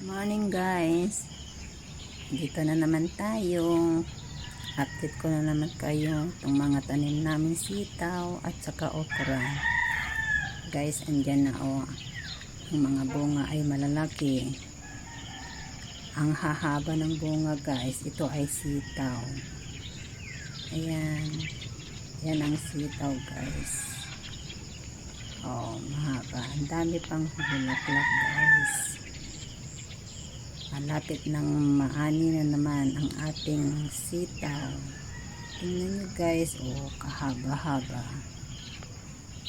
Morning guys. Dito na naman tayo. Update ko na naman kayo itong mga tanim namin sitaw at saka okra. Guys, andyan na oh. Ang mga bunga ay malalaki. Ang hahaba ng bunga guys, ito ay sitaw. Ayan. Yan ang sitaw guys. Oh, mahaba. Ang dami pang bulaklak guys. Malapit ng maani na naman ang ating sitaw. Tingnan nyo guys, oh, kahaba-haba.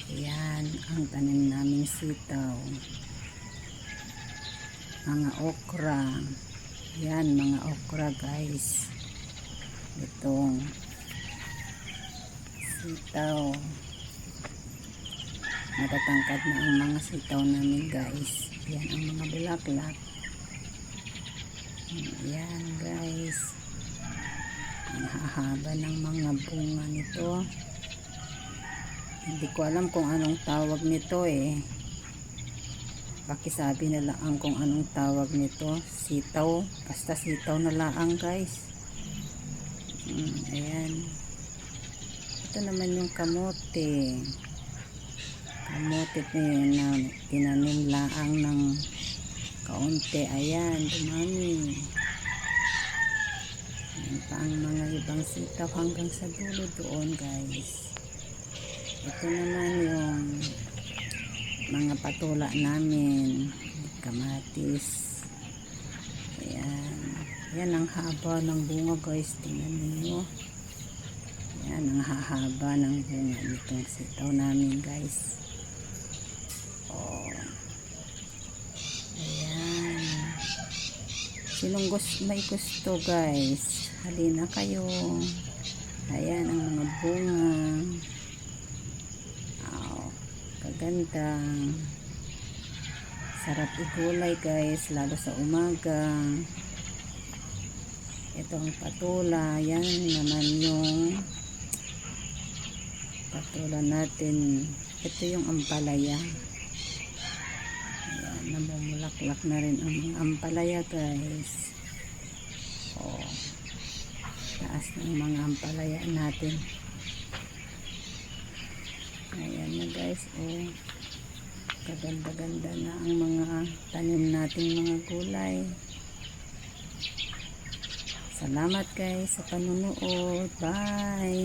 Ayan, ang tanim naming sitaw. Mga okra. Ayan, mga okra guys. Itong sitaw. Matatangkad na ang mga sitaw namin guys. Ayan ang mga bulaklak. Ayan guys. Ang ng mga bunga nito. Hindi ko alam kung anong tawag nito eh. Pakisabi na lang kung anong tawag nito. Sitaw. Basta sitaw na lang guys. Mm, ayan. Ito naman yung kamote. Kamote na yun na tinanim laang ng kaunti. Ayan, dumami. Ayan pa ang mga ibang sitaw hanggang sa dulo doon guys. Ito naman yung mga patula namin. Kamatis. Ayan. Ayan ang haba ng bunga guys. Tingnan niyo. Ayan ang hahaba ng bunga nitong sitaw namin guys. Oh. Sinong gusto, may gusto guys? Halina kayo. Ayan ang mga bunga. Oh, kaganda. Sarap igulay guys, lalo sa umaga. Ito ang patula. Yan naman yung patula natin. Ito yung ampalaya. Ayan, namumulaklak na rin ang ampalaya guys. Oh, taas ng mga ampalaya natin. Ayan na guys. Oh, kaganda-ganda na ang mga tanim nating mga gulay. Salamat guys sa panunood. Bye!